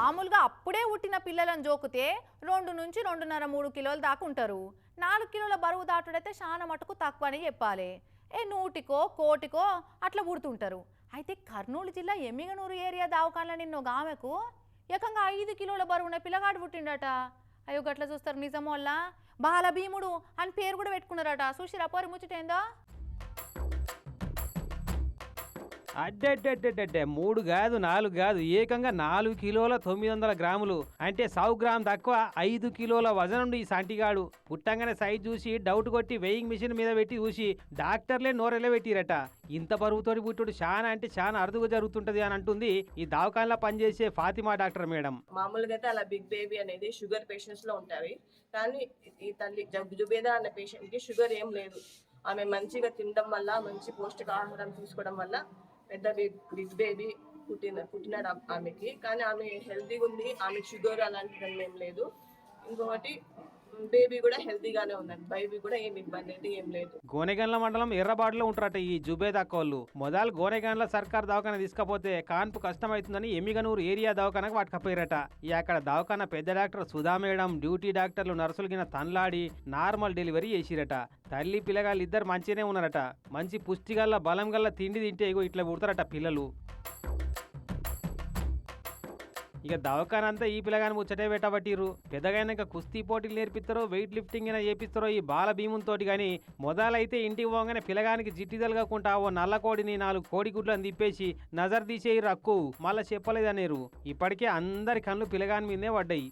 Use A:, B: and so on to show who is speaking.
A: మామూలుగా అప్పుడే పుట్టిన పిల్లలను జోకితే రెండు నుంచి రెండున్నర మూడు కిలోలు దాకా ఉంటారు. నాలుగు కిలోల బరువు దాటుడైతే చాలా మటుకు తక్కువ అని చెప్పాలి. ఏ నూటికో కోటికో అట్లా పుడుతుంటారు. అయితే కర్నూలు జిల్లా ఎమ్మిగనూరు ఏరియా దావకాన్ల నిన్న ఒక ఆమెకు ఏకంగా ఐదు కిలోల బరువున్న పిల్లగాడు పుట్టిండట. అయ్యో గట్ల చూస్తారు నిజం వల్ల బాల భీముడు అని పేరు కూడా పెట్టుకున్నారట. చూసిరా పోరి ముచ్చటేందో?
B: అడ్డెడ్డెడ్డెడ్డే మూడు కాదు నాలుగు కాదు ఏకంగా నాలుగు కిలోల తొమ్మిది వందల గ్రాములు. అంటే సౌ గ్రామ్ తక్కువ ఐదు కిలోల వజనుండి ఈ సంటిగాడు. పుట్టంగానే సైజ్ చూసి డౌట్ కొట్టి వెయింగ్ మిషన్ మీద పెట్టి చూసి డాక్టర్లే నోరెళ్ళ పెట్టిరట. ఇంత బరువుతోటి పుట్టుడు చాలా అంటే చాలా అరుదుగా జరుగుతుంటది అని అంటుంది ఈ దావకాన్లో పనిచేసే ఫాతిమా డాక్టర్ మేడం.
C: మామూలుగా అయితే అలా బిగ్ బేబీ అనేది షుగర్ పేషెంట్స్లో ఉంటాయి కానీ ఈ తల్లి జుబేద జుబేదా అనే పేషెంట్కి షుగర్ ఏం లేదు. ఆమె మంచిగా తినడం వల్ల మంచి పౌష్టికాహారం తీసుకోవడం వల్ల పెద్ద బిగ్ బేబీ పుట్టిన పుట్టినాడు ఆమెకి. కానీ ఆమె హెల్తీగా ఉంది ఆమె షుగర్ అలాంటిది ఏం లేదు. ఇంకొకటి బేబీ కూడా హెల్తీగానే ఉందండి. బేబీ కూడా ఏం ఇబ్బంది అయితే ఏం లేదు.
B: గోనెగండ్ల మండలం ఎర్రబాటులో ఉంటారట ఈ జుబేద్ అక్కోళ్ళు మొదలు గోనెగండ్ల సర్కార్ దవాఖాన తీసుకపోతే కాన్పు కష్టమవుతుందని ఎమ్మిగనూరు ఏరియా దవాఖానకు పట్టుకపోయారట ఈ అక్కడ దవాఖాన పెద్ద డాక్టర్ సుధా మేడం డ్యూటీ డాక్టర్లు నర్సులు గిన తన్లాడి నార్మల్ డెలివరీ చేసిరట. తల్లి పిల్లగాళ్ళు ఇద్దరు మంచిగానే ఉన్నారట. మంచి పుష్టిగల్ల బలం గల్ల తిండి తింటే ఇగో ఇట్లా పుడతారట పిల్లలు. ఇక దవాఖాన అంతా ఈ పిల్లగాని ముచ్చటే పెట్టబట్టిరు పెద్దగైనాక కుస్తీ పోటీలు నేర్పిస్తారో వెయిట్ లిఫ్టింగ్ అయినా చేపిస్తారో ఈ బాల భీముంతోటి కానీ మొదలైతే ఇంటికి పోగానే పిల్లగానికి జిట్టి తలగకుండా ఓ నల్ల కోడిని నాలుగు కోడి గుడ్లను తిప్పేసి నజర్ తీసేయి రక్కు. మళ్ళా చెప్పలేదనేరు. ఇప్పటికే అందరి కళ్ళు పిల్లగాని మీదే పడ్డాయి.